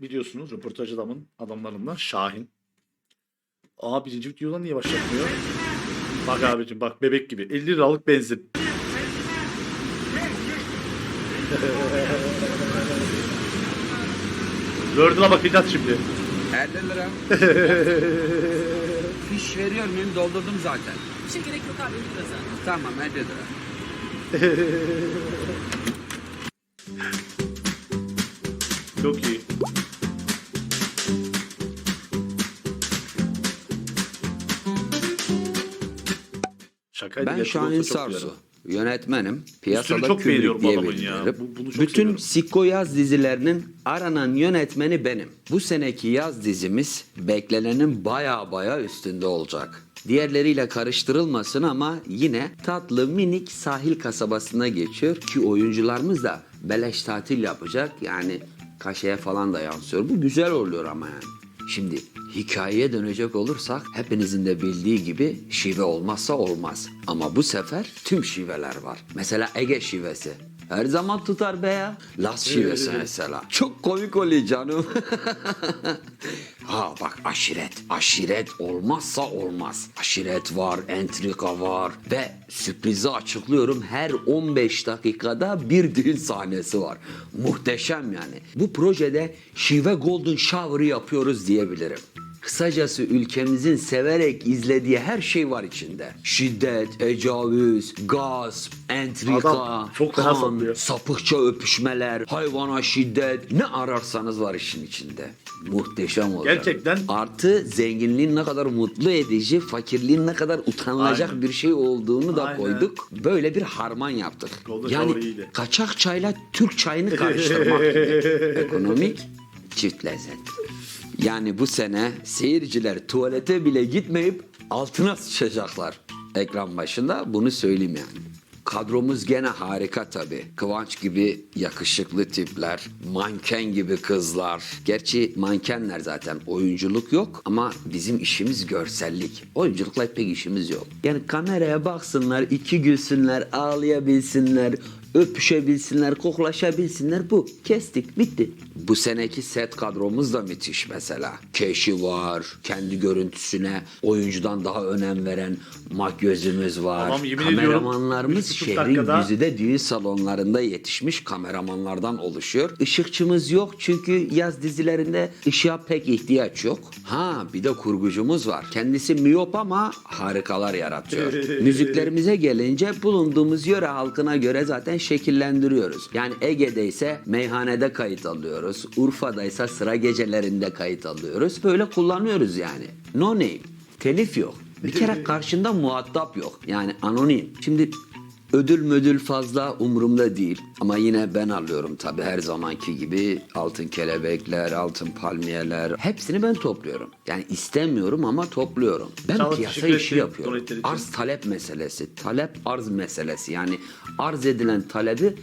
biliyorsunuz röportaj adamın adamlarından Şahin. Aa birinci videodan niye başlatmıyor? Bak abicim bak bebek gibi. 50 liralık benzin. Word'una bakacağız şimdi. 50 lira. Fiş veriyor muyum? Doldurdum zaten. Bir şey gerek yok abi 50 lira zaten. Tamam 50 lira. Çok iyi. Ben Şahin Sarsu. Yönetmenim. Piyasada çok beğeniyorum bu diye adamın ya. bilinirim. Bu- bunu çok Bütün seviyorum. Sikko yaz dizilerinin aranan yönetmeni benim. Bu seneki yaz dizimiz beklenenin baya baya üstünde olacak. Diğerleriyle karıştırılmasın ama yine tatlı minik sahil kasabasına geçiyor ki oyuncularımız da beleş tatil yapacak. Yani kaşeye falan da yansıyor. Bu güzel oluyor ama yani. Şimdi hikayeye dönecek olursak hepinizin de bildiği gibi şive olmazsa olmaz. Ama bu sefer tüm şiveler var. Mesela Ege şivesi. Her zaman tutar be ya. Las şivesi mesela. Çok komik oluyor canım. ha bak aşiret. Aşiret olmazsa olmaz. Aşiret var, entrika var ve sürprizi açıklıyorum. Her 15 dakikada bir düğün sahnesi var. Muhteşem yani. Bu projede şive golden shower'ı yapıyoruz diyebilirim. Kısacası ülkemizin severek izlediği her şey var içinde. Şiddet, tecavüz, gasp, entrika, Adam çok kan, sapıkça öpüşmeler, hayvana şiddet ne ararsanız var işin içinde. Muhteşem olacak. Gerçekten. Artı zenginliğin ne kadar mutlu edici, fakirliğin ne kadar utanılacak Aynen. bir şey olduğunu da Aynen. koyduk. Böyle bir harman yaptık. Golden yani kaçak çayla Türk çayını karıştırmak. Ekonomik çift lezzet. Yani bu sene seyirciler tuvalete bile gitmeyip altına sıçacaklar ekran başında bunu söyleyeyim yani. Kadromuz gene harika tabii. Kıvanç gibi yakışıklı tipler, manken gibi kızlar. Gerçi mankenler zaten oyunculuk yok ama bizim işimiz görsellik. Oyunculukla pek işimiz yok. Yani kameraya baksınlar, iki gülsünler, ağlayabilsinler, öpüşebilsinler, koklaşabilsinler bu. Kestik, bitti. Bu seneki set kadromuz da müthiş mesela. Keşi var, kendi görüntüsüne oyuncudan daha önem veren makyözümüz var. Yemin ediyorum, Kameramanlarımız buçuk şehrin dakikada- güzide düğün salonlarında yetişmiş kameramanlardan oluşuyor. Işıkçımız yok çünkü yaz dizilerinde ışığa pek ihtiyaç yok. Ha bir de kurgucumuz var. Kendisi miyop ama harikalar yaratıyor. Müziklerimize gelince bulunduğumuz yöre halkına göre zaten şekillendiriyoruz. Yani Ege'de ise meyhanede kayıt alıyoruz. Urfa'da ise sıra gecelerinde kayıt alıyoruz. Böyle kullanıyoruz yani. No name. Telif yok. Bir kere karşında muhatap yok. Yani anonim. Şimdi ödül müdül fazla umurumda değil. Ama yine ben alıyorum tabii her zamanki gibi. Altın kelebekler, altın palmiyeler. Hepsini ben topluyorum. Yani istemiyorum ama topluyorum. Ben Çağla, piyasa işi ederim yapıyorum. Arz talep meselesi. Talep arz meselesi. Yani arz edilen talebi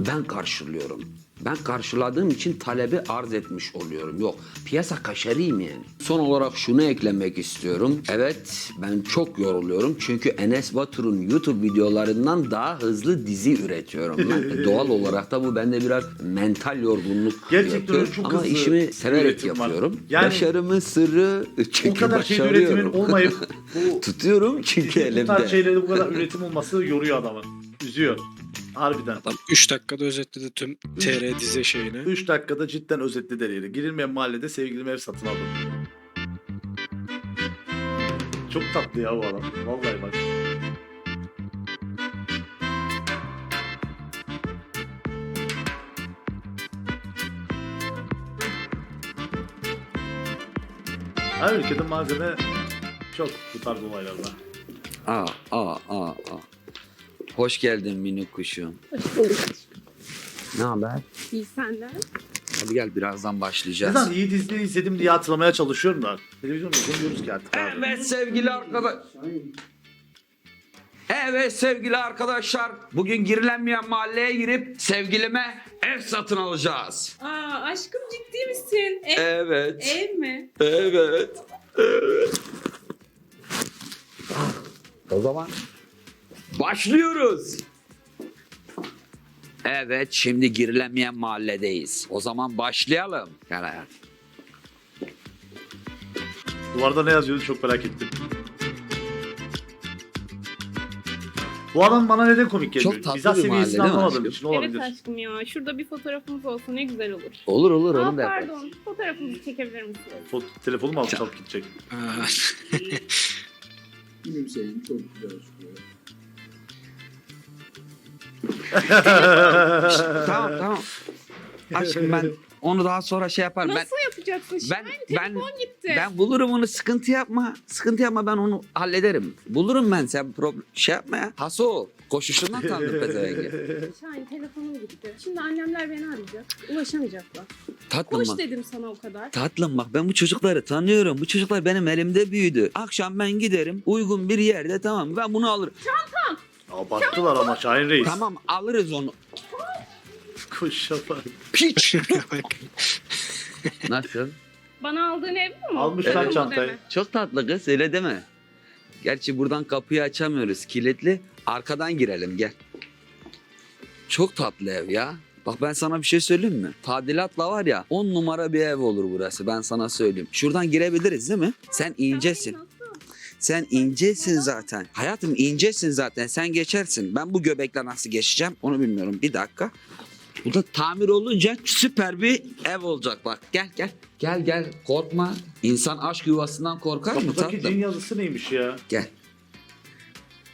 ben karşılıyorum. Ben karşıladığım için talebi arz etmiş oluyorum. Yok piyasa kaşarıyım yani. Son olarak şunu eklemek istiyorum. Evet ben çok yoruluyorum. Çünkü Enes Batur'un YouTube videolarından daha hızlı dizi üretiyorum. Ben. Doğal olarak da bu bende biraz mental yorgunluk Gerçekten yapıyor. çok Ama işimi severek üretim var. yapıyorum. Yani- Başarımın sırrı çünkü O kadar şey üretimin olmayıp bu Tutuyorum çünkü bu tarz elimde. şeylerde bu kadar üretim olması yoruyor adamı. Üzüyor. Harbiden. Adam 3 dakikada özetledi tüm TR dizi şeyini. 3 dakikada cidden özetledi her yeri. Girilmeyen mahallede sevgilim ev satın aldım. Çok tatlı ya bu adam. Vallahi bak. Her ülkede malzeme çok bu tarz olaylarda. Aa, aa, aa, aa. Hoş geldin minik kuşum. Hoş bulduk. Ne haber? İyi senden. Hadi gel birazdan başlayacağız. zaman iyi dizileri izledim diye hatırlamaya çalışıyorum da. Televizyon izlemiyoruz ki artık abi. Evet sevgili arkadaş. Evet sevgili arkadaşlar. Bugün girilenmeyen mahalleye girip sevgilime ev satın alacağız. Aa aşkım ciddi misin? Ev, Evet. ev mi? Evet. Evet. O zaman başlıyoruz. Evet şimdi girilemeyen mahalledeyiz. O zaman başlayalım. Gel hayatım. Duvarda ne yazıyordu çok merak ettim. Bu adam bana neden komik geliyor? Çok tatlı Mizah bir mahalle seviyesini değil mi anlamadığım aşkım? için olabilir. Evet aşkım ya. Şurada bir fotoğrafımız olsa ne güzel olur. Olur olur Aa onu da yaparız. pardon. Fotoğrafımızı çekebilir misiniz? Fot- telefonu mu alıp alıp gidecek? Gülümseyin çok güzel tamam tamam. Aşkım ben onu daha sonra şey yaparım. Ben Nasıl yapacaksın? ben Şahin ben telefon gitti. ben bulurum onu sıkıntı yapma. Sıkıntı yapma ben onu hallederim. Bulurum ben sen problem şey yapma ya. Haso koşuşundan tanıdım pezevengi. Şahin telefonum gitti. Şimdi annemler beni arayacak. Ulaşamayacaklar. Tatlım Koş bak. dedim sana o kadar. Tatlım bak ben bu çocukları tanıyorum. Bu çocuklar benim elimde büyüdü. Akşam ben giderim uygun bir yerde tamam ben bunu alırım. Abarttılar ama Şahin Reis. Tamam alırız onu. Koşa bak. Piç. Nasıl? Bana aldığın ev mi? Almışlar mi çantayı. deme? Çok tatlı kız öyle deme. Gerçi buradan kapıyı açamıyoruz kilitli. Arkadan girelim gel. Çok tatlı ev ya. Bak ben sana bir şey söyleyeyim mi? Tadilatla var ya 10 numara bir ev olur burası ben sana söyleyeyim. Şuradan girebiliriz değil mi? Sen incesin. Sen incesin zaten. Hayatım incesin zaten. Sen geçersin. Ben bu göbekle nasıl geçeceğim onu bilmiyorum. Bir dakika. Bu da tamir olunca süper bir ev olacak bak. Gel gel. Gel gel korkma. İnsan aşk yuvasından korkar mı Kapıdaki tatlım? cin yazısı neymiş ya? Gel.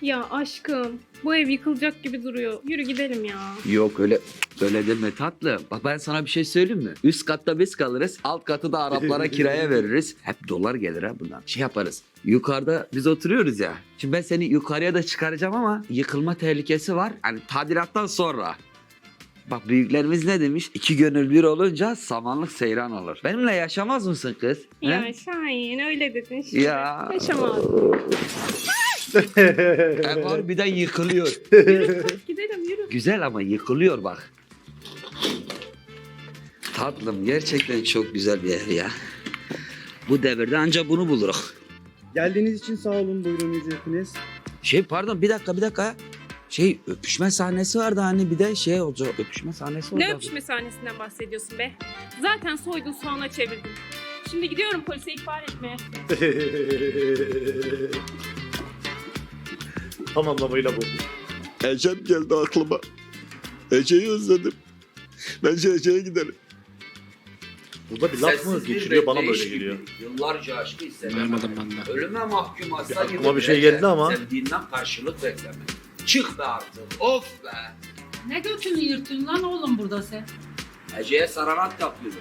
Ya aşkım bu ev yıkılacak gibi duruyor. Yürü gidelim ya. Yok öyle öyle deme tatlım. Bak ben sana bir şey söyleyeyim mi? Üst katta biz kalırız. Alt katı da Araplara kiraya veririz. Hep dolar gelir ha bundan. Şey yaparız. Yukarıda biz oturuyoruz ya. Şimdi ben seni yukarıya da çıkaracağım ama yıkılma tehlikesi var. Hani tadilattan sonra. Bak büyüklerimiz ne demiş? İki gönül bir olunca samanlık seyran olur. Benimle yaşamaz mısın kız? He? Ya Şahin öyle dedin şimdi. Ya. Yaşamaz. Ev harbiden yıkılıyor. Yürü gidelim yürü. Güzel ama yıkılıyor bak. Tatlım gerçekten çok güzel bir ev ya. Bu devirde ancak bunu buluruz. Geldiğiniz için sağ olun buyurun ücretiniz. Şey pardon bir dakika bir dakika. Şey öpüşme sahnesi vardı hani bir de şey olacak öpüşme sahnesi olacak. Ne öpüşme sahnesinden bahsediyorsun be? Zaten soydun soğana çevirdin. Şimdi gidiyorum polise ihbar etmeye. Tam anlamıyla bu. Ecem geldi aklıma. Ece'yi özledim. Bence Ece'ye gidelim. Burada bir laf mı geçiriyor bana böyle geliyor. Yıllarca aşkı hissetmem. Duymadım ben de. Ölüme mahkum Aklıma gibi bir şey geldi ama. Sevdiğinden karşılık bekleme. Çık be artık. Of be. Ne götünü yırtın lan oğlum burada sen? Ece'ye sararat yapıyordum.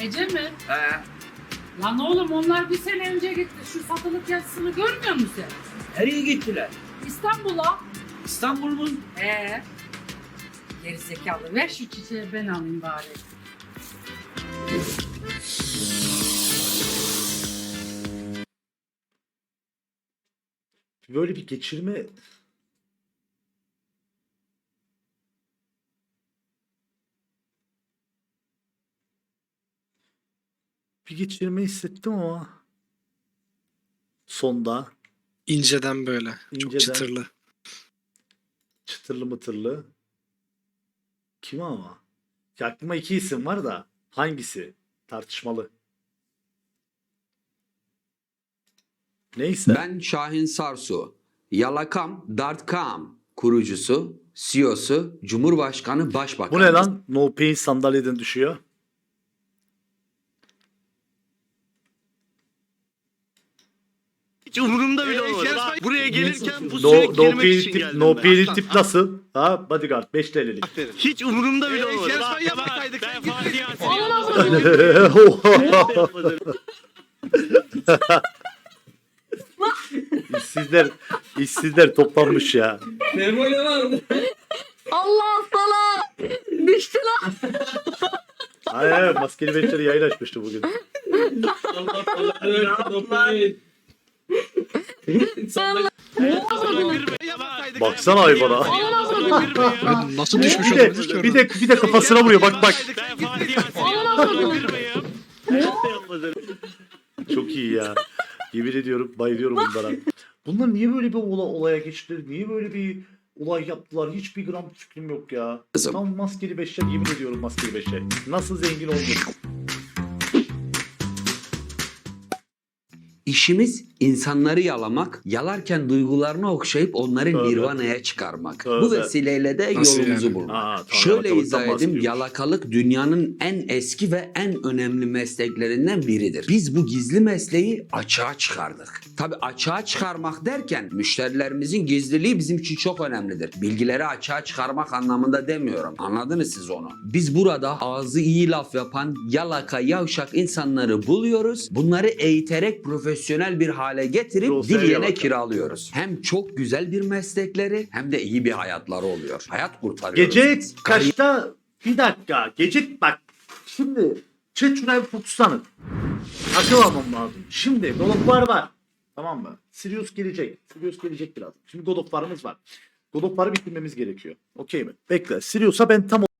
Ece mi? He. Lan oğlum onlar bir sene önce gitti. Şu satılık yazısını görmüyor musun sen? Nereye gittiler? İstanbul'a. İstanbul'un Ee. Geri zekalı. Ver şu çiçeği ben alayım bari. Böyle bir geçirme bir geçirme hissettim ama sonda İnceden böyle. Çok İnceden. çıtırlı. çıtırlı mıtırlı kim ama? Ya aklıma iki isim var da hangisi? Tartışmalı. Neyse. Ben Şahin Sarsu. Yalakam Dartkam kurucusu, CEO'su, Cumhurbaşkanı, Başbakanı. Bu ne lan? No Pain sandalyeden düşüyor. Hiç umurumda bile olmadı. Bak, Buraya gelirken bu No, süre no girmek Pain için tip, geldim no ben. Tip nasıl? Ha bodyguard 5 TL'lik. Hiç umurumda bile olmadı. Şeref Bak, yapmasaydık ben Fatih işsizler, işsizler toplanmış ya. Allah sana düştü lan. Ay, ay, maskeli bekçileri yayın açmıştı bugün. Baksana hayvana. Nasıl düşmüş Bir de, bir de, bir de kafasına vuruyor bak bak. Çok iyi ya. Yemin ediyorum bayılıyorum bunlara. Bunlar niye böyle bir ola, olaya geçtiler? Niye böyle bir olay yaptılar. Hiçbir gram fikrim yok ya. Tam maskeli beşler yemin ediyorum maskeli beşler. Nasıl zengin olduk? İşimiz insanları yalamak, yalarken duygularını okşayıp onları Tövbe. nirvana'ya çıkarmak. Tövbe. Bu vesileyle de Nasıl yolumuzu yani? bulmak. Aa, tamam, Şöyle izah edeyim. Yalakalık dünyanın en eski ve en önemli mesleklerinden biridir. Biz bu gizli mesleği açığa çıkardık. Tabi açığa çıkarmak derken müşterilerimizin gizliliği bizim için çok önemlidir. Bilgileri açığa çıkarmak anlamında demiyorum. Anladınız siz onu. Biz burada ağzı iyi laf yapan yalaka yavşak insanları buluyoruz. Bunları eğiterek profesyonel bir hale getirip Dosyaya dileyene yalaka. kiralıyoruz. Hem çok güzel bir meslekleri hem de iyi bir hayatları oluyor. Hayat kurtarıyoruz. Gece kaçta? Bir dakika. Gece bak. Şimdi chat şuna bir fokuslanın. Akıl almam lazım. Şimdi God of War var. Tamam mı? Sirius gelecek. Sirius gelecek biraz. Şimdi God of War'ımız var. God of War'ı bitirmemiz gerekiyor. Okey mi? Bekle. Sirius'a ben tam